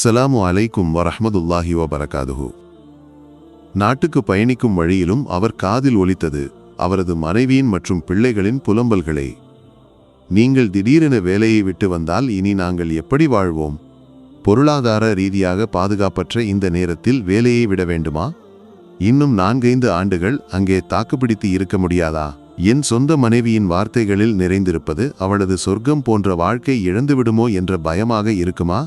அஸ்ஸலாமு அலைக்கும் வரஹ்மதுல்லாஹி வபரகாதுஹு. நாட்டுக்கு பயணிக்கும் வழியிலும் அவர் காதில் ஒலித்தது அவரது மனைவியின் மற்றும் பிள்ளைகளின் புலம்பல்களே. நீங்கள் திடீரென வேலையை விட்டு வந்தால் இனி நாங்கள் எப்படி வாழ்வோம்? பொருளாதார ரீதியாக பாதுகாப்பற்ற இந்த நேரத்தில் வேலையை விட வேண்டுமா? இன்னும் நான்கைந்து ஆண்டுகள் அங்கே தாக்குப்பிடித்து இருக்க முடியாதா? என் சொந்த மனைவியின் வார்த்தைகளில் நிறைந்திருப்பது அவளது சொர்க்கம் போன்ற வாழ்க்கை இழந்துவிடுமோ என்ற பயமாக இருக்குமா?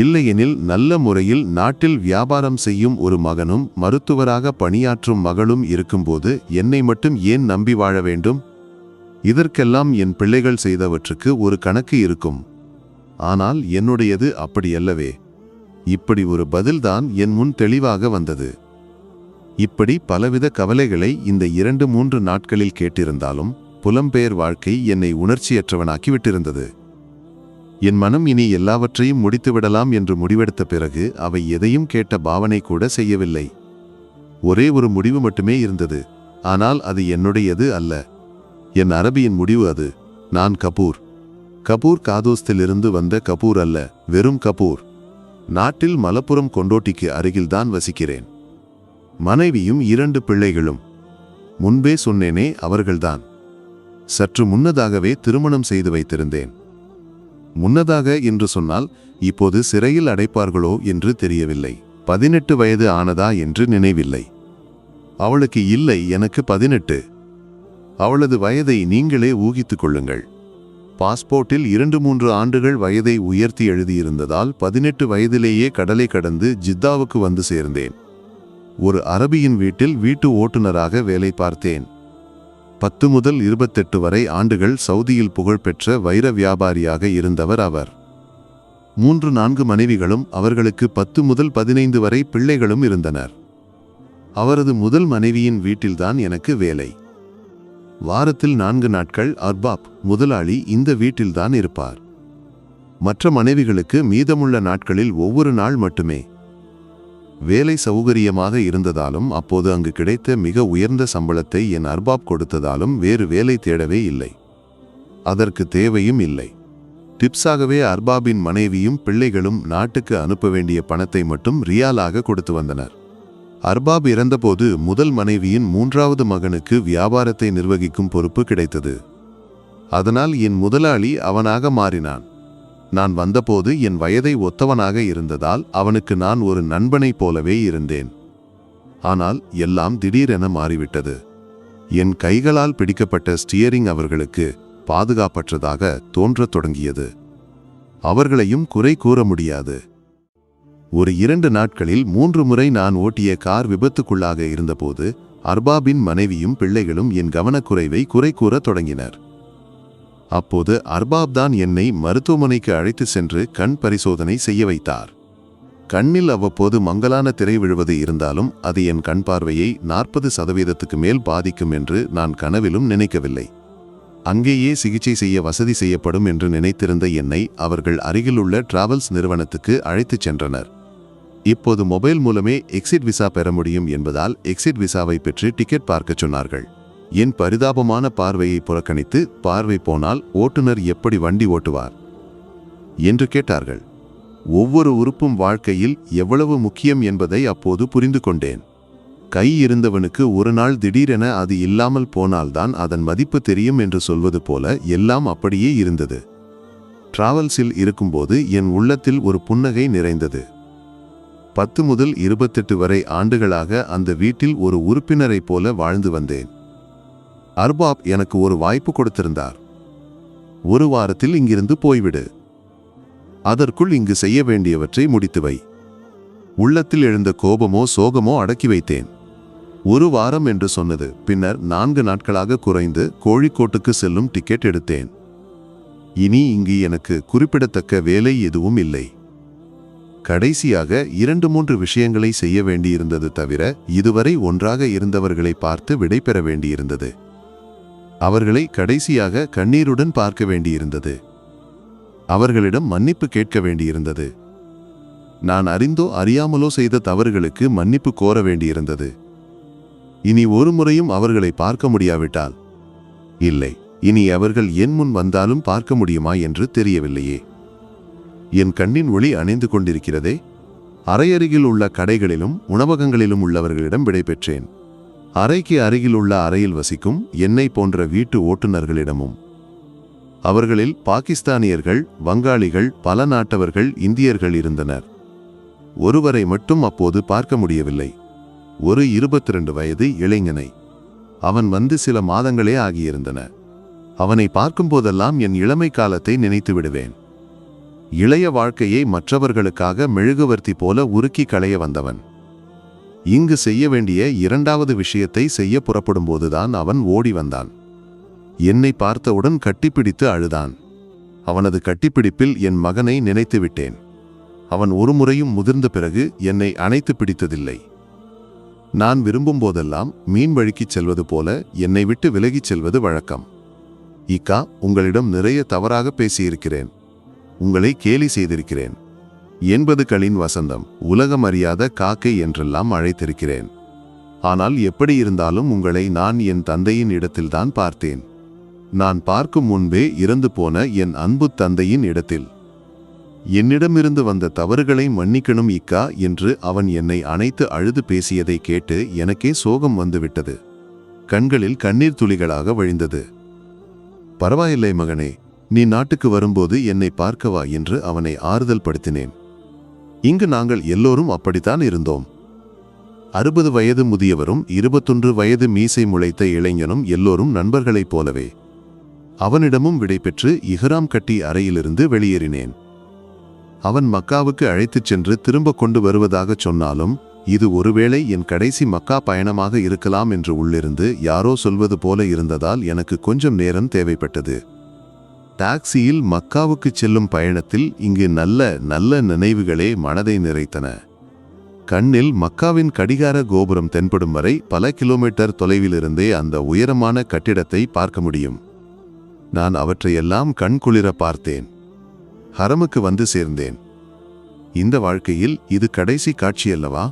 இல்லையெனில் நல்ல முறையில் நாட்டில் வியாபாரம் செய்யும் ஒரு மகனும் மருத்துவராக பணியாற்றும் மகளும் இருக்கும்போது என்னை மட்டும் ஏன் நம்பி வாழ வேண்டும்? இதற்கெல்லாம் என் பிள்ளைகள் செய்தவற்றுக்கு ஒரு கணக்கு இருக்கும். ஆனால் என்னுடையது அப்படியல்லவே. இப்படி ஒரு பதில்தான் என் முன் தெளிவாக வந்தது. இப்படி பலவித கவலைகளை இந்த இரண்டு மூன்று நாட்களில் கேட்டிருந்தாலும் புலம்பெயர் வாழ்க்கை என்னை உணர்ச்சியற்றவனாக்கி விட்டிருந்தது. என் மனம் இனி எல்லாவற்றையும் முடித்துவிடலாம் என்று முடிவெடுத்த பிறகு அவை எதையும் கேட்ட பாவனை கூட செய்யவில்லை. ஒரே ஒரு முடிவு மட்டுமே இருந்தது. ஆனால் அது என்னுடையது அல்ல. என் அரபியின் முடிவு அது. நான் கபூர். கபூர் காதோஸ்திலிருந்து வந்த கபூர் அல்ல வெறும் கபூர். நாட்டில் மலப்புறம் கொண்டோட்டிக்கு அருகில்தான் வசிக்கிறேன். மனைவியும் இரண்டு பிள்ளைகளும். முன்பே சொன்னேனே அவர்கள்தான். சற்று முன்னதாகவே திருமணம் செய்து வைத்திருந்தேன். முன்னதாக என்று சொன்னால் இப்போது சிறையில் அடைப்பார்களோ என்று தெரியவில்லை. பதினெட்டு வயது ஆனதா என்று நினைவில்லை. அவளுக்கு இல்லை எனக்கு பதினெட்டு. அவளது வயதை நீங்களே ஊகித்துக் கொள்ளுங்கள். பாஸ்போர்ட்டில் இரண்டு மூன்று ஆண்டுகள் வயதை உயர்த்தி எழுதியிருந்ததால் பதினெட்டு வயதிலேயே கடலை கடந்து ஜித்தாவுக்கு வந்து சேர்ந்தேன். ஒரு அரபியின் வீட்டில் வீட்டு ஓட்டுநராக வேலை பார்த்தேன். பத்து முதல் இருபத்தெட்டு வரை ஆண்டுகள் சவுதியில் புகழ்பெற்ற வைர வியாபாரியாக இருந்தவர் அவர். மூன்று நான்கு மனைவிகளும் அவர்களுக்கு பத்து முதல் பதினைந்து வரை பிள்ளைகளும் இருந்தனர். அவரது முதல் மனைவியின் வீட்டில்தான் எனக்கு வேலை. வாரத்தில் நான்கு நாட்கள் அர்பாப் முதலாளி இந்த வீட்டில்தான் இருப்பார். மற்ற மனைவிகளுக்கு மீதமுள்ள நாட்களில் ஒவ்வொரு நாள் மட்டுமே. வேலை சௌகரியமாக இருந்ததாலும் அப்போது அங்கு கிடைத்த மிக உயர்ந்த சம்பளத்தை என் அர்பாப் கொடுத்ததாலும் வேறு வேலை தேடவே இல்லை. அதற்கு தேவையும் இல்லை. டிப்ஸாகவே அர்பாபின் மனைவியும் பிள்ளைகளும் நாட்டுக்கு அனுப்ப வேண்டிய பணத்தை மட்டும் ரியாலாக கொடுத்து வந்தனர். அர்பாப் இறந்தபோது முதல் மனைவியின் மூன்றாவது மகனுக்கு வியாபாரத்தை நிர்வகிக்கும் பொறுப்பு கிடைத்தது. அதனால் என் முதலாளி அவனாக மாறினான். நான் வந்தபோது என் வயதை ஒத்தவனாக இருந்ததால் அவனுக்கு நான் ஒரு நண்பனைப் போலவே இருந்தேன். ஆனால் எல்லாம் திடீரென மாறிவிட்டது. என் கைகளால் பிடிக்கப்பட்ட ஸ்டியரிங் அவர்களுக்கு பாதுகாப்பற்றதாக தோன்றத் தொடங்கியது. அவர்களையும் குறை கூற முடியாது. ஒரு இரண்டு நாட்களில் மூன்று முறை நான் ஓட்டிய கார் விபத்துக்குள்ளாக இருந்தபோது அர்பாபின் மனைவியும் பிள்ளைகளும் என் கவனக்குறைவை குறை கூறத் தொடங்கினர். அப்போது அர்பாப் தான் என்னை மருத்துவமனைக்கு அழைத்து சென்று கண் பரிசோதனை செய்ய வைத்தார். கண்ணில் அவ்வப்போது மங்கலான திரை விழுவது இருந்தாலும் அது என் கண் பார்வையை நாற்பது சதவீதத்துக்கு மேல் பாதிக்கும் என்று நான் கனவிலும் நினைக்கவில்லை. அங்கேயே சிகிச்சை செய்ய வசதி செய்யப்படும் என்று நினைத்திருந்த என்னை அவர்கள் அருகிலுள்ள டிராவல்ஸ் நிறுவனத்துக்கு அழைத்துச் சென்றனர். இப்போது மொபைல் மூலமே எக்ஸிட் விசா பெற முடியும் என்பதால் எக்ஸிட் விசாவை பெற்று டிக்கெட் பார்க்கச் சொன்னார்கள். என் பரிதாபமான பார்வையை புறக்கணித்து பார்வை போனால் ஓட்டுநர் எப்படி வண்டி ஓட்டுவார்? என்று கேட்டார்கள். ஒவ்வொரு உறுப்பும் வாழ்க்கையில் எவ்வளவு முக்கியம் என்பதை அப்போது புரிந்து கொண்டேன். கை இருந்தவனுக்கு ஒரு நாள் திடீரென அது இல்லாமல் போனால்தான் அதன் மதிப்பு தெரியும் என்று சொல்வது போல எல்லாம் அப்படியே இருந்தது. டிராவல்ஸில் இருக்கும்போது என் உள்ளத்தில் ஒரு புன்னகை நிறைந்தது. பத்து முதல் இருபத்தெட்டு வரை ஆண்டுகளாக அந்த வீட்டில் ஒரு உறுப்பினரைப் போல வாழ்ந்து வந்தேன். அர்பாப் எனக்கு ஒரு வாய்ப்பு கொடுத்திருந்தார். ஒரு வாரத்தில் இங்கிருந்து போய்விடு. அதற்குள் இங்கு செய்ய வேண்டியவற்றை முடித்து வை. உள்ளத்தில் எழுந்த கோபமோ சோகமோ அடக்கி வைத்தேன். ஒரு வாரம் என்று சொன்னது பின்னர் நான்கு நாட்களாக குறைந்து கோழிக்கோட்டுக்கு செல்லும் டிக்கெட் எடுத்தேன். இனி இங்கு எனக்கு குறிப்பிடத்தக்க வேலை எதுவும் இல்லை. கடைசியாக இரண்டு மூன்று விஷயங்களை செய்ய வேண்டியிருந்தது தவிர இதுவரை ஒன்றாக இருந்தவர்களை பார்த்து விடை பெற வேண்டியிருந்தது. அவர்களை கடைசியாக கண்ணீருடன் பார்க்க வேண்டியிருந்தது. அவர்களிடம் மன்னிப்பு கேட்க வேண்டியிருந்தது. நான் அறிந்தோ அறியாமலோ செய்த தவறுகளுக்கு மன்னிப்பு கோர வேண்டியிருந்தது. இனி ஒரு முறையும் அவர்களை பார்க்க முடியாவிட்டால். இல்லை இனி அவர்கள் என் முன் வந்தாலும் பார்க்க முடியுமா என்று தெரியவில்லையே. என் கண்ணின் ஒளி அணைந்து கொண்டிருக்கிறதே. அரையருகில் உள்ள கடைகளிலும் உணவகங்களிலும் உள்ளவர்களிடம் விடைபெற்றேன். அறைக்கு அருகிலுள்ள அறையில் வசிக்கும் என்னை போன்ற வீட்டு ஓட்டுநர்களிடமும். அவர்களில் பாகிஸ்தானியர்கள் வங்காளிகள் பல நாட்டவர்கள் இந்தியர்கள் இருந்தனர். ஒருவரை மட்டும் அப்போது பார்க்க முடியவில்லை. ஒரு இருபத்தி ரெண்டு வயது இளைஞனை. அவன் வந்து சில மாதங்களே ஆகியிருந்தன. அவனை பார்க்கும்போதெல்லாம் என் இளமை காலத்தை நினைத்து விடுவேன். இளைய வாழ்க்கையை மற்றவர்களுக்காக மெழுகுவர்த்தி போல உருக்கி களைய வந்தவன். இங்கு செய்ய வேண்டிய இரண்டாவது விஷயத்தை செய்ய புறப்படும்போதுதான் அவன் ஓடி வந்தான். என்னை பார்த்தவுடன் கட்டிப்பிடித்து அழுதான். அவனது கட்டிப்பிடிப்பில் என் மகனை நினைத்து விட்டேன். அவன் ஒரு முறையும் முதிர்ந்த பிறகு என்னை அணைத்து பிடித்ததில்லை. நான் விரும்பும் போதெல்லாம் மீன் வழுக்கிச் செல்வது போல என்னை விட்டு விலகிச் செல்வது வழக்கம். இக்கா உங்களிடம் நிறைய தவறாக பேசியிருக்கிறேன். உங்களை கேலி செய்திருக்கிறேன். எண்பதுகளின் வசந்தம் உலகம் அறியாத காக்கை என்றெல்லாம் அழைத்திருக்கிறேன். ஆனால் எப்படி இருந்தாலும் உங்களை நான் என் தந்தையின் இடத்தில்தான் பார்த்தேன். நான் பார்க்கும் முன்பே இறந்து போன என் அன்பு தந்தையின் இடத்தில். என்னிடமிருந்து வந்த தவறுகளை மன்னிக்கணும் இக்கா என்று அவன் என்னை அணைத்து அழுது பேசியதை கேட்டு எனக்கே சோகம் வந்துவிட்டது. கண்களில் கண்ணீர் துளிகளாக வழிந்தது. பரவாயில்லை மகனே நீ நாட்டுக்கு வரும்போது என்னை பார்க்கவா என்று அவனை ஆறுதல் படுத்தினேன் இங்கு நாங்கள் எல்லோரும் அப்படித்தான் இருந்தோம். அறுபது வயது முதியவரும் இருபத்தொன்று வயது மீசை முளைத்த இளைஞனும் எல்லோரும் நண்பர்களைப் போலவே. அவனிடமும் விடைபெற்று இஹ்ராம் கட்டி அறையிலிருந்து வெளியேறினேன். அவன் மக்காவுக்கு அழைத்துச் சென்று திரும்ப கொண்டு வருவதாகச் சொன்னாலும் இது ஒருவேளை என் கடைசி மக்கா பயணமாக இருக்கலாம் என்று உள்ளிருந்து யாரோ சொல்வது போல இருந்ததால் எனக்கு கொஞ்சம் நேரம் தேவைப்பட்டது. டாக்ஸியில் மக்காவுக்குச் செல்லும் பயணத்தில் இங்கு நல்ல நல்ல நினைவுகளே மனதை நிறைத்தன. கண்ணில் மக்காவின் கடிகார கோபுரம் தென்படும் வரை பல கிலோமீட்டர் தொலைவிலிருந்தே அந்த உயரமான கட்டிடத்தை பார்க்க முடியும். நான் அவற்றையெல்லாம் கண்குளிர பார்த்தேன். ஹரமுக்கு வந்து சேர்ந்தேன். இந்த வாழ்க்கையில் இது கடைசி காட்சியல்லவா?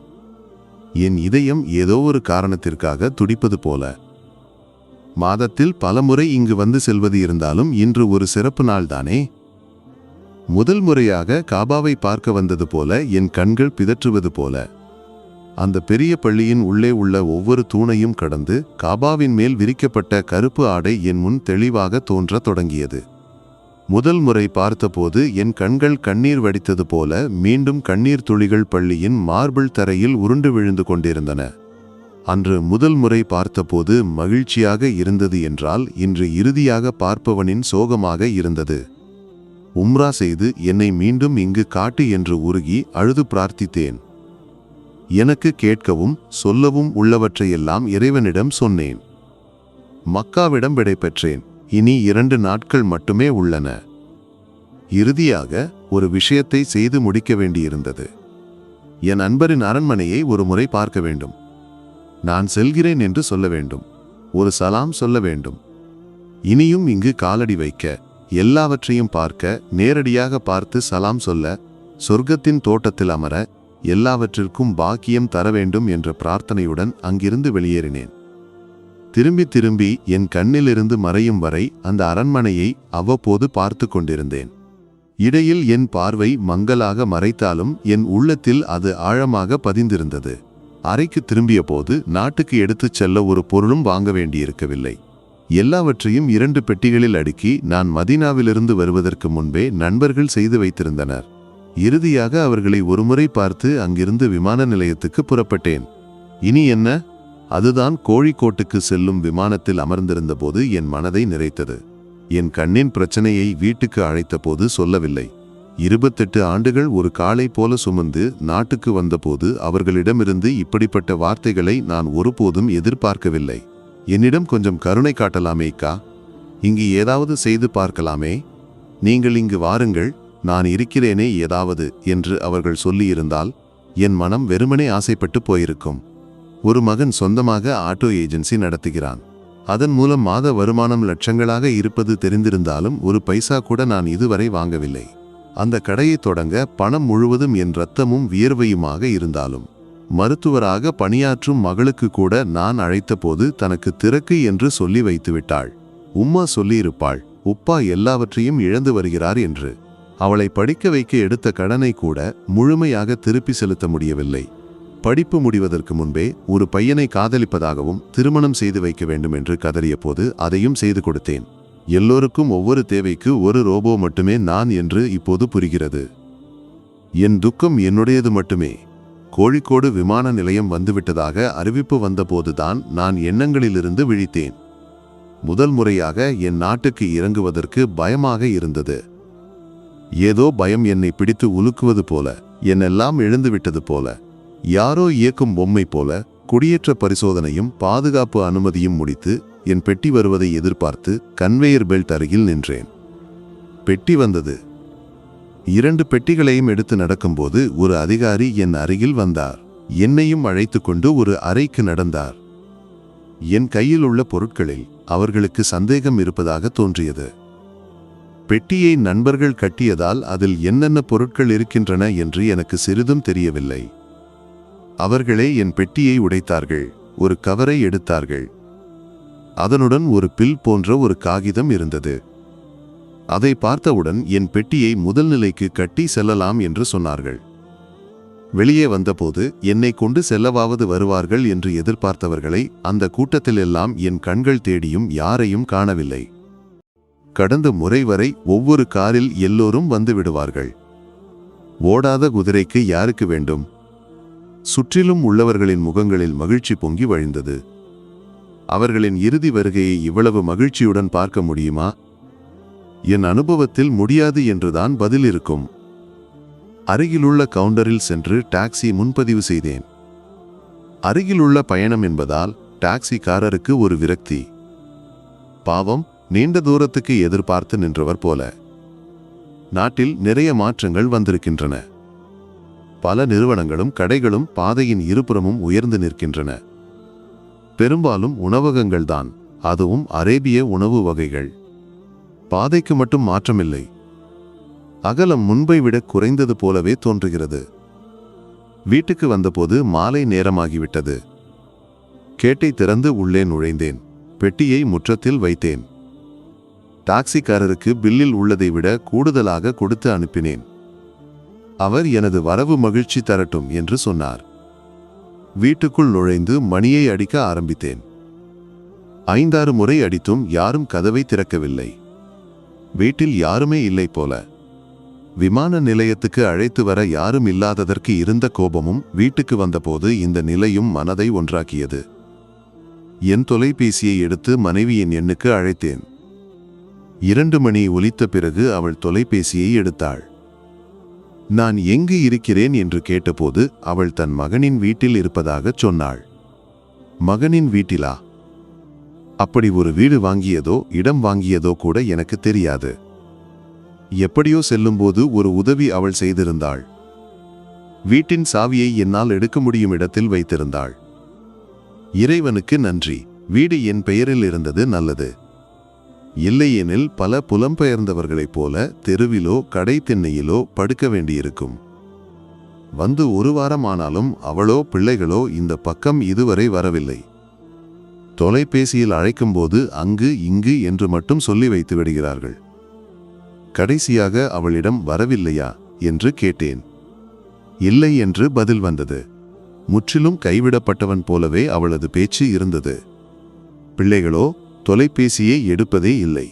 என் இதயம் ஏதோ ஒரு காரணத்திற்காக துடிப்பது போல. மாதத்தில் பலமுறை இங்கு வந்து செல்வது இருந்தாலும் இன்று ஒரு சிறப்பு நாள்தானே? முதல் முறையாக காபாவை பார்க்க வந்தது போல என் கண்கள் பிதற்றுவது போல. அந்த பெரிய பள்ளியின் உள்ளே உள்ள ஒவ்வொரு தூணையும் கடந்து காபாவின் மேல் விரிக்கப்பட்ட கருப்பு ஆடை என் முன் தெளிவாக தோன்றத் தொடங்கியது. முதல் முறை பார்த்தபோது என் கண்கள் கண்ணீர் வடித்தது போல மீண்டும் கண்ணீர் துளிகள் பள்ளியின் மார்பிள் தரையில் உருண்டு விழுந்து கொண்டிருந்தன. அன்று முதல் முறை பார்த்தபோது மகிழ்ச்சியாக இருந்தது என்றால் இன்று இறுதியாக பார்ப்பவனின் சோகமாக இருந்தது. உம்ரா செய்து என்னை மீண்டும் இங்கு காட்டு என்று உருகி அழுது பிரார்த்தித்தேன். எனக்கு கேட்கவும் சொல்லவும் உள்ளவற்றையெல்லாம் இறைவனிடம் சொன்னேன். மக்காவிடம் விடைபெற்றேன். இனி இரண்டு நாட்கள் மட்டுமே உள்ளன. இறுதியாக ஒரு விஷயத்தை செய்து முடிக்க வேண்டியிருந்தது. என் அன்பரின் அரண்மனையை ஒரு முறை பார்க்க வேண்டும். நான் செல்கிறேன் என்று சொல்ல வேண்டும். ஒரு சலாம் சொல்ல வேண்டும். இனியும் இங்கு காலடி வைக்க எல்லாவற்றையும் பார்க்க நேரடியாக பார்த்து சலாம் சொல்ல சொர்க்கத்தின் தோட்டத்தில் அமர எல்லாவற்றிற்கும் பாக்கியம் தர வேண்டும் என்ற பிரார்த்தனையுடன் அங்கிருந்து வெளியேறினேன். திரும்பி திரும்பி என் கண்ணிலிருந்து மறையும் வரை அந்த அரண்மனையை அவ்வப்போது பார்த்து கொண்டிருந்தேன். இடையில் என் பார்வை மங்கலாக மறைத்தாலும் என் உள்ளத்தில் அது ஆழமாக பதிந்திருந்தது. அறைக்கு திரும்பிய போது நாட்டுக்கு எடுத்துச் செல்ல ஒரு பொருளும் வாங்க வேண்டியிருக்கவில்லை. எல்லாவற்றையும் இரண்டு பெட்டிகளில் அடுக்கி நான் மதீனாவிலிருந்து வருவதற்கு முன்பே நண்பர்கள் செய்து வைத்திருந்தனர். இறுதியாக அவர்களை ஒருமுறை பார்த்து அங்கிருந்து விமான நிலையத்துக்கு புறப்பட்டேன். இனி என்ன? அதுதான் கோழிக்கோட்டுக்கு செல்லும் விமானத்தில் அமர்ந்திருந்தபோது என் மனதை நிறைத்தது. என் கண்ணின் பிரச்சனையை வீட்டுக்கு அழைத்தபோது சொல்லவில்லை. இருபத்தெட்டு ஆண்டுகள் ஒரு காலை போல சுமந்து நாட்டுக்கு வந்தபோது அவர்களிடமிருந்து இப்படிப்பட்ட வார்த்தைகளை நான் ஒருபோதும் எதிர்பார்க்கவில்லை. என்னிடம் கொஞ்சம் கருணை காட்டலாமேக்கா இங்கு ஏதாவது செய்து பார்க்கலாமே. நீங்கள் இங்கு வாருங்கள் நான் இருக்கிறேனே ஏதாவது என்று அவர்கள் சொல்லியிருந்தால் என் மனம் வெறுமனே ஆசைப்பட்டு போயிருக்கும். ஒரு மகன் சொந்தமாக ஆட்டோ ஏஜென்சி நடத்துகிறான். அதன் மூலம் மாத வருமானம் லட்சங்களாக இருப்பது தெரிந்திருந்தாலும் ஒரு பைசா கூட நான் இதுவரை வாங்கவில்லை. அந்த கடையை தொடங்க பணம் முழுவதும் என் ரத்தமும் வியர்வையுமாக இருந்தாலும் மருத்துவராக பணியாற்றும் மகளுக்கு கூட நான் அழைத்தபோது தனக்கு திறக்கு என்று சொல்லி வைத்துவிட்டாள். உம்மா சொல்லியிருப்பாள் உப்பா எல்லாவற்றையும் இழந்து வருகிறார் என்று. அவளை படிக்க வைக்க எடுத்த கடனை கூட முழுமையாக திருப்பி செலுத்த முடியவில்லை. படிப்பு முடிவதற்கு முன்பே ஒரு பையனை காதலிப்பதாகவும் திருமணம் செய்து வைக்க வேண்டும் என்று கதறிய போது அதையும் செய்து கொடுத்தேன். எல்லோருக்கும் ஒவ்வொரு தேவைக்கு ஒரு ரோபோ மட்டுமே நான் என்று இப்போது புரிகிறது. என் துக்கம் என்னுடையது மட்டுமே. கோழிக்கோடு விமான நிலையம் வந்துவிட்டதாக அறிவிப்பு வந்தபோதுதான் நான் எண்ணங்களிலிருந்து விழித்தேன். முதல் முறையாக என் நாட்டுக்கு இறங்குவதற்கு பயமாக இருந்தது. ஏதோ பயம் என்னை பிடித்து உலுக்குவது போல என்னெல்லாம் எழுந்துவிட்டது போல யாரோ இயக்கும் பொம்மை போல குடியேற்ற பரிசோதனையும் பாதுகாப்பு அனுமதியும் முடித்து என் பெட்டி வருவதை எதிர்பார்த்து கன்வேயர் பெல்ட் அருகில் நின்றேன். பெட்டி வந்தது. இரண்டு பெட்டிகளையும் எடுத்து நடக்கும்போது ஒரு அதிகாரி என் அருகில் வந்தார். என்னையும் அழைத்து கொண்டு ஒரு அறைக்கு நடந்தார். என் கையில் உள்ள பொருட்களில் அவர்களுக்கு சந்தேகம் இருப்பதாக தோன்றியது. பெட்டியை நண்பர்கள் கட்டியதால் அதில் என்னென்ன பொருட்கள் இருக்கின்றன என்று எனக்கு சிறிதும் தெரியவில்லை. அவர்களே என் பெட்டியை உடைத்தார்கள். ஒரு கவரை எடுத்தார்கள். அதனுடன் ஒரு பில் போன்ற ஒரு காகிதம் இருந்தது. அதை பார்த்தவுடன் என் பெட்டியை முதல் நிலைக்கு கட்டி செல்லலாம் என்று சொன்னார்கள். வெளியே வந்தபோது என்னை கொண்டு செல்லவாவது வருவார்கள் என்று எதிர்பார்த்தவர்களை அந்த கூட்டத்திலெல்லாம் என் கண்கள் தேடியும் யாரையும் காணவில்லை. கடந்த முறை வரை ஒவ்வொரு காரில் எல்லோரும் வந்து விடுவார்கள். ஓடாத குதிரைக்கு யாருக்கு வேண்டும்? சுற்றிலும் உள்ளவர்களின் முகங்களில் மகிழ்ச்சி பொங்கி வழிந்தது. அவர்களின் இறுதி வருகையை இவ்வளவு மகிழ்ச்சியுடன் பார்க்க முடியுமா? என் அனுபவத்தில் முடியாது என்றுதான் பதில் இருக்கும். அருகிலுள்ள கவுண்டரில் சென்று டாக்ஸி முன்பதிவு செய்தேன். அருகிலுள்ள பயணம் என்பதால் டாக்ஸிக்காரருக்கு ஒரு விரக்தி. பாவம் நீண்ட தூரத்துக்கு எதிர்பார்த்து நின்றவர் போல. நாட்டில் நிறைய மாற்றங்கள் வந்திருக்கின்றன. பல நிறுவனங்களும் கடைகளும் பாதையின் இருபுறமும் உயர்ந்து நிற்கின்றன. பெரும்பாலும் உணவகங்கள்தான். அதுவும் அரேபிய உணவு வகைகள். பாதைக்கு மட்டும் மாற்றமில்லை. அகலம் முன்பை விட குறைந்தது போலவே தோன்றுகிறது. வீட்டுக்கு வந்தபோது மாலை நேரமாகிவிட்டது. கேட்டை திறந்து உள்ளே நுழைந்தேன். பெட்டியை முற்றத்தில் வைத்தேன். டாக்ஸிக்காரருக்கு பில்லில் உள்ளதை விட கூடுதலாக கொடுத்து அனுப்பினேன். அவர் எனது வரவு மகிழ்ச்சி தரட்டும் என்று சொன்னார். வீட்டுக்குள் நுழைந்து மணியை அடிக்க ஆரம்பித்தேன். ஐந்தாறு முறை அடித்தும் யாரும் கதவை திறக்கவில்லை. வீட்டில் யாருமே இல்லை போல. விமான நிலையத்துக்கு அழைத்து வர யாரும் இல்லாததற்கு இருந்த கோபமும் வீட்டுக்கு வந்தபோது இந்த நிலையும் மனதை ஒன்றாக்கியது. என் தொலைபேசியை எடுத்து மனைவியின் எண்ணுக்கு அழைத்தேன். இரண்டு மணி ஒலித்த பிறகு அவள் தொலைபேசியை எடுத்தாள். நான் எங்கு இருக்கிறேன் என்று கேட்டபோது அவள் தன் மகனின் வீட்டில் இருப்பதாகச் சொன்னாள். மகனின் வீட்டிலா? அப்படி ஒரு வீடு வாங்கியதோ இடம் வாங்கியதோ கூட எனக்கு தெரியாது. எப்படியோ செல்லும்போது ஒரு உதவி அவள் செய்திருந்தாள். வீட்டின் சாவியை என்னால் எடுக்க முடியும் இடத்தில் வைத்திருந்தாள். இறைவனுக்கு நன்றி. வீடு என் பெயரில் இருந்தது நல்லது. இல்லையெனில் பல புலம்பெயர்ந்தவர்களைப் போல தெருவிலோ கடை திண்ணையிலோ படுக்க வேண்டியிருக்கும். வந்து ஒரு வாரம் ஆனாலும் அவளோ பிள்ளைகளோ இந்த பக்கம் இதுவரை வரவில்லை. தொலைபேசியில் அழைக்கும்போது அங்கு இங்கு என்று மட்டும் சொல்லி வைத்து விடுகிறார்கள். கடைசியாக அவளிடம் வரவில்லையா? என்று கேட்டேன். இல்லை என்று பதில் வந்தது. முற்றிலும் கைவிடப்பட்டவன் போலவே அவளது பேச்சு இருந்தது. பிள்ளைகளோ தொலைபேசியை எடுப்பதே இல்லை.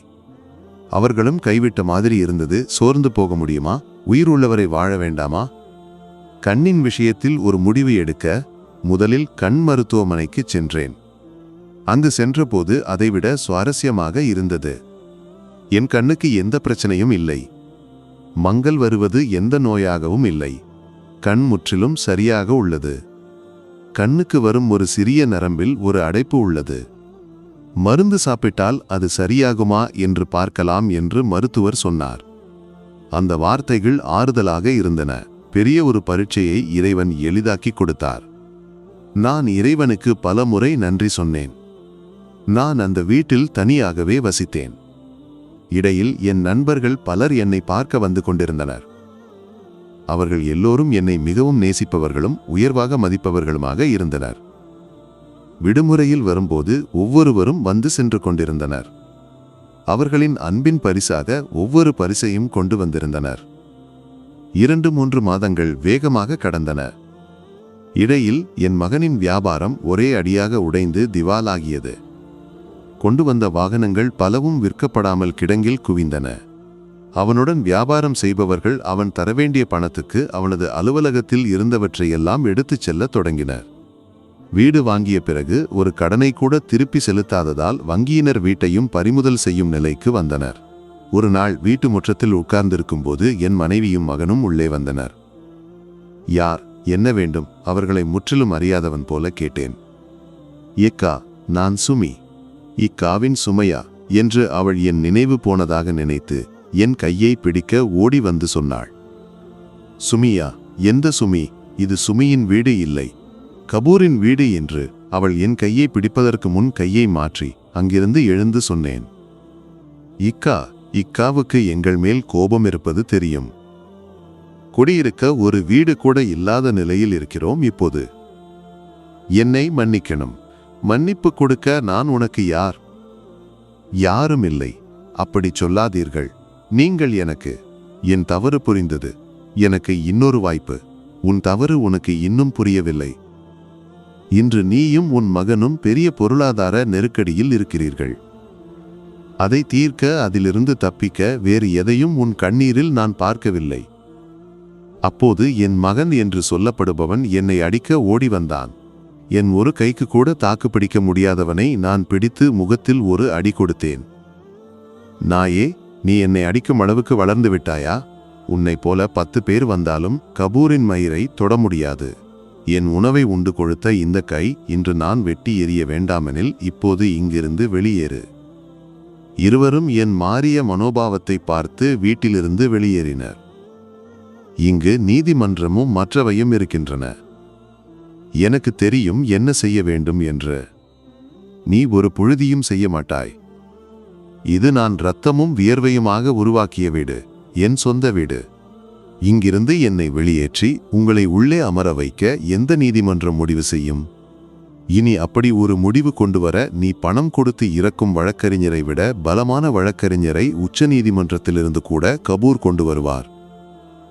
அவர்களும் கைவிட்ட மாதிரி இருந்தது. சோர்ந்து போக முடியுமா? உயிர் உள்ளவரை வாழ வேண்டாமா? கண்ணின் விஷயத்தில் ஒரு முடிவு எடுக்க முதலில் கண் மருத்துவமனைக்கு சென்றேன். அங்கு சென்றபோது அதைவிட சுவாரஸ்யமாக இருந்தது. என் கண்ணுக்கு எந்த பிரச்சனையும் இல்லை. மங்கள் வருவது எந்த நோயாகவும் இல்லை. கண் முற்றிலும் சரியாக உள்ளது. கண்ணுக்கு வரும் ஒரு சிறிய நரம்பில் ஒரு அடைப்பு உள்ளது. மருந்து சாப்பிட்டால் அது சரியாகுமா என்று பார்க்கலாம் என்று மருத்துவர் சொன்னார். அந்த வார்த்தைகள் ஆறுதலாக இருந்தன. பெரிய ஒரு பரீட்சையை இறைவன் எளிதாக்கி கொடுத்தார். நான் இறைவனுக்கு பல முறை நன்றி சொன்னேன். நான் அந்த வீட்டில் தனியாகவே வசித்தேன். இடையில் என் நண்பர்கள் பலர் என்னை பார்க்க வந்து கொண்டிருந்தனர். அவர்கள் எல்லோரும் என்னை மிகவும் நேசிப்பவர்களும் உயர்வாக மதிப்பவர்களுமாக இருந்தனர். விடுமுறையில் வரும்போது ஒவ்வொருவரும் வந்து சென்று கொண்டிருந்தனர். அவர்களின் அன்பின் பரிசாக ஒவ்வொரு பரிசையும் கொண்டு வந்திருந்தனர். இரண்டு மூன்று மாதங்கள் வேகமாக கடந்தன. இடையில் என் மகனின் வியாபாரம் ஒரே அடியாக உடைந்து திவாலாகியது. கொண்டு வந்த வாகனங்கள் பலவும் விற்கப்படாமல் கிடங்கில் குவிந்தன. அவனுடன் வியாபாரம் செய்பவர்கள் அவன் தரவேண்டிய பணத்துக்கு அவனது அலுவலகத்தில் இருந்தவற்றையெல்லாம் எடுத்துச் செல்லத் தொடங்கினர். வீடு வாங்கிய பிறகு ஒரு கடனை கூட திருப்பி செலுத்தாததால் வங்கியினர் வீட்டையும் பறிமுதல் செய்யும் நிலைக்கு வந்தனர். ஒரு நாள் வீட்டு முற்றத்தில் உட்கார்ந்திருக்கும் போது என் மனைவியும் மகனும் உள்ளே வந்தனர். யார் என்ன வேண்டும்? அவர்களை முற்றிலும் அறியாதவன் போல கேட்டேன். ஏக்கா நான் சுமி. இக்காவின் சுமையா? என்று அவள் என் நினைவு போனதாக நினைத்து என் கையை பிடிக்க ஓடி வந்து சொன்னாள். சுமியா எந்த சுமி? இது சுமியின் வீடு இல்லை. கபூரின் வீடு என்று அவள் என் கையை பிடிப்பதற்கு முன் கையை மாற்றி அங்கிருந்து எழுந்து சொன்னேன். இக்கா இக்காவுக்கு எங்கள் மேல் கோபம் இருப்பது தெரியும். குடியிருக்க ஒரு வீடு கூட இல்லாத நிலையில் இருக்கிறோம் இப்போது. என்னை மன்னிக்கணும். மன்னிப்பு கொடுக்க நான் உனக்கு யார்? யாரும் இல்லை. அப்படி சொல்லாதீர்கள். நீங்கள் எனக்கு என் தவறு புரிந்தது. எனக்கு இன்னொரு வாய்ப்பு. உன் தவறு உனக்கு இன்னும் புரியவில்லை. இன்று நீயும் உன் மகனும் பெரிய பொருளாதார நெருக்கடியில் இருக்கிறீர்கள். அதை தீர்க்க அதிலிருந்து தப்பிக்க வேறு எதையும் உன் கண்ணீரில் நான் பார்க்கவில்லை. அப்போது என் மகன் என்று சொல்லப்படுபவன் என்னை அடிக்க ஓடி வந்தான் என் ஒரு கைக்கு கூட தாக்கு பிடிக்க முடியாதவனை நான் பிடித்து முகத்தில் ஒரு அடி கொடுத்தேன். நாயே நீ என்னை அடிக்கும் அளவுக்கு வளர்ந்து விட்டாயா? உன்னை போல பத்து பேர் வந்தாலும் கபூரின் மயிரை தொட முடியாது. என் உணவை உண்டு கொழுத்த இந்த கை இன்று நான் வெட்டி எறிய வேண்டாமெனில் இப்போது இங்கிருந்து வெளியேறு. இருவரும் என் மாறிய மனோபாவத்தை பார்த்து வீட்டிலிருந்து வெளியேறினர். இங்கு நீதிமன்றமும் மற்றவையும் இருக்கின்றன. எனக்கு தெரியும் என்ன செய்ய வேண்டும் என்று. நீ ஒரு புழுதியும் செய்ய மாட்டாய். இது நான் இரத்தமும் வியர்வையுமாக உருவாக்கிய வீடு என் சொந்த வீடு. இங்கிருந்து என்னை வெளியேற்றி உங்களை உள்ளே அமர வைக்க எந்த நீதிமன்றம் முடிவு செய்யும்? இனி அப்படி ஒரு முடிவு கொண்டு வர நீ பணம் கொடுத்து இறக்கும் வழக்கறிஞரை விட பலமான வழக்கறிஞரை உச்ச நீதிமன்றத்திலிருந்து கூட கபூர் கொண்டு வருவார்.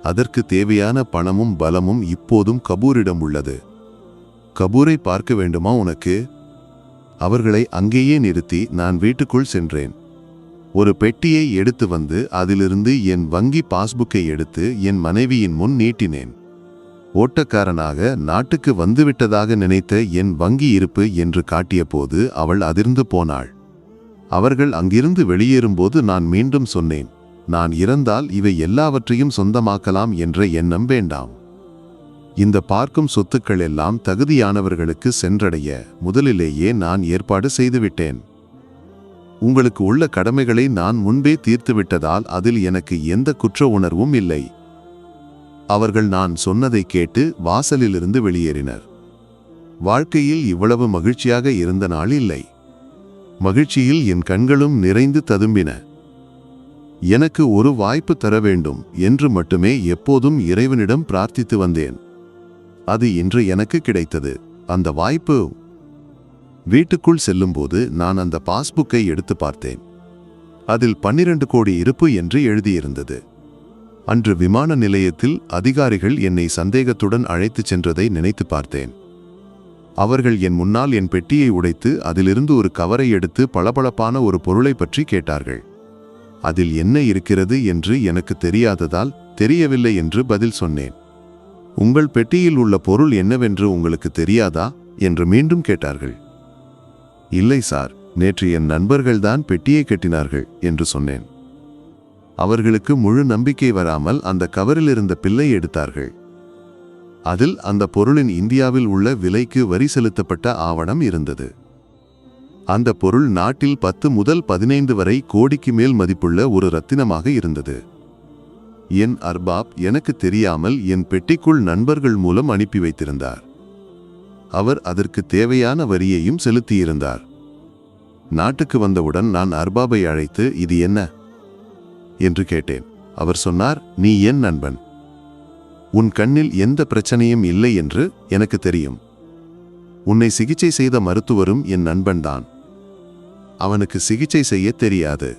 அதற்கு தேவையான பணமும் பலமும் இப்போதும் கபூரிடம் உள்ளது. கபூரை பார்க்க வேண்டுமா உனக்கு? அவர்களை அங்கேயே நிறுத்தி நான் வீட்டுக்குள் சென்றேன். ஒரு பெட்டியை எடுத்து வந்து அதிலிருந்து என் வங்கி பாஸ்புக்கை எடுத்து என் மனைவியின் முன் நீட்டினேன். ஓட்டக்காரனாக நாட்டுக்கு வந்துவிட்டதாக நினைத்த என் வங்கி இருப்பு என்று காட்டியபோது அவள் அதிர்ந்து போனாள். அவர்கள் அங்கிருந்து வெளியேறும்போது நான் மீண்டும் சொன்னேன் நான் இறந்தால் இவை எல்லாவற்றையும் சொந்தமாக்கலாம் என்ற எண்ணம் வேண்டாம். இந்த பார்க்கும் சொத்துக்கள் எல்லாம் தகுதியானவர்களுக்கு சென்றடைய முதலிலேயே நான் ஏற்பாடு செய்துவிட்டேன். உங்களுக்கு உள்ள கடமைகளை நான் முன்பே தீர்த்துவிட்டதால் அதில் எனக்கு எந்த குற்ற உணர்வும் இல்லை. அவர்கள் நான் சொன்னதை கேட்டு வாசலிலிருந்து வெளியேறினர். வாழ்க்கையில் இவ்வளவு மகிழ்ச்சியாக இருந்த நாள் இல்லை. மகிழ்ச்சியில் என் கண்களும் நிறைந்து ததும்பின. எனக்கு ஒரு வாய்ப்பு தர வேண்டும் என்று மட்டுமே எப்போதும் இறைவனிடம் பிரார்த்தித்து வந்தேன். அது இன்று எனக்கு கிடைத்தது. அந்த வாய்ப்பு வீட்டுக்குள் செல்லும்போது நான் அந்த பாஸ்புக்கை எடுத்து பார்த்தேன். அதில் பன்னிரண்டு கோடி இருப்பு என்று எழுதியிருந்தது. அன்று விமான நிலையத்தில் அதிகாரிகள் என்னை சந்தேகத்துடன் அழைத்துச் சென்றதை நினைத்து பார்த்தேன். அவர்கள் என் முன்னால் என் பெட்டியை உடைத்து அதிலிருந்து ஒரு கவரை எடுத்து பளபளப்பான ஒரு பொருளை பற்றி கேட்டார்கள். அதில் என்ன இருக்கிறது? என்று எனக்கு தெரியாததால் தெரியவில்லை என்று பதில் சொன்னேன். உங்கள் பெட்டியில் உள்ள பொருள் என்னவென்று உங்களுக்கு தெரியாதா? என்று மீண்டும் கேட்டார்கள். இல்லை சார். நேற்று என் நண்பர்கள்தான் பெட்டியை கட்டினார்கள் என்று சொன்னேன். அவர்களுக்கு முழு நம்பிக்கை வராமல் அந்த கவரில் இருந்த பில்லை எடுத்தார்கள். அதில் அந்த பொருளின் இந்தியாவில் உள்ள விலைக்கு வரி செலுத்தப்பட்ட ஆவணம் இருந்தது. அந்த பொருள் நாட்டில் பத்து முதல் பதினைந்து வரை கோடிக்கு மேல் மதிப்புள்ள ஒரு ரத்தினமாக இருந்தது. என் அர்பாப் எனக்கு தெரியாமல் என் பெட்டிக்குள் நண்பர்கள் மூலம் அனுப்பி வைத்திருந்தார். அவர் அதற்கு தேவையான வரியையும் செலுத்தியிருந்தார். நாட்டுக்கு வந்தவுடன் நான் அர்பாபை அழைத்து இது என்ன? என்று கேட்டேன். அவர் சொன்னார் நீ என் நண்பன். உன் கண்ணில் எந்த பிரச்சனையும் இல்லை என்று எனக்கு தெரியும். உன்னை சிகிச்சை செய்த மருத்துவரும் என் நண்பன்தான் அவனுக்கு சிகிச்சை செய்ய தெரியாது.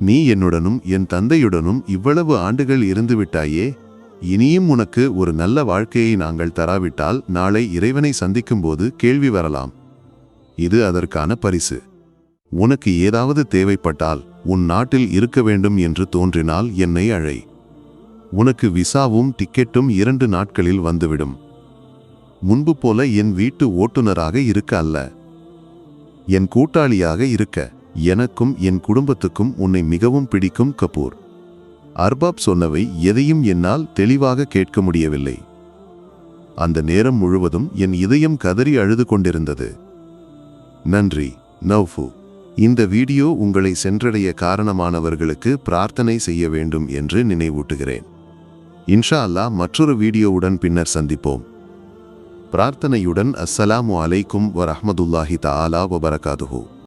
நீ என்னுடனும் என் தந்தையுடனும் இவ்வளவு ஆண்டுகள் இருந்துவிட்டாயே இனியும் உனக்கு ஒரு நல்ல வாழ்க்கையை நாங்கள் தராவிட்டால் நாளை இறைவனை சந்திக்கும்போது கேள்வி வரலாம். இது அதற்கான பரிசு. உனக்கு ஏதாவது தேவைப்பட்டால் உன் நாட்டில் இருக்க வேண்டும் என்று தோன்றினால் என்னை அழை. உனக்கு விசாவும் டிக்கெட்டும் இரண்டு நாட்களில் வந்துவிடும். முன்பு போல என் வீட்டு ஓட்டுநராக இருக்க அல்ல. என் கூட்டாளியாக இருக்க. எனக்கும் என் குடும்பத்துக்கும் உன்னை மிகவும் பிடிக்கும் கபூர். அர்பாப் சொன்னவை எதையும் என்னால் தெளிவாக கேட்க முடியவில்லை. அந்த நேரம் முழுவதும் என் இதயம் கதறி அழுது கொண்டிருந்தது. நன்றி நவ்ஃபு. இந்த வீடியோ உங்களை சென்றடைய காரணமானவர்களுக்கு பிரார்த்தனை செய்ய வேண்டும் என்று நினைவூட்டுகிறேன். இன்ஷா அல்லாஹ் மற்றொரு வீடியோவுடன் பின்னர் சந்திப்போம். பிரார்த்தனையுடன் அஸ்ஸலாமு அலைக்கும் வரஹமதுல்லாஹி தாலா வபரகாதுஹூ.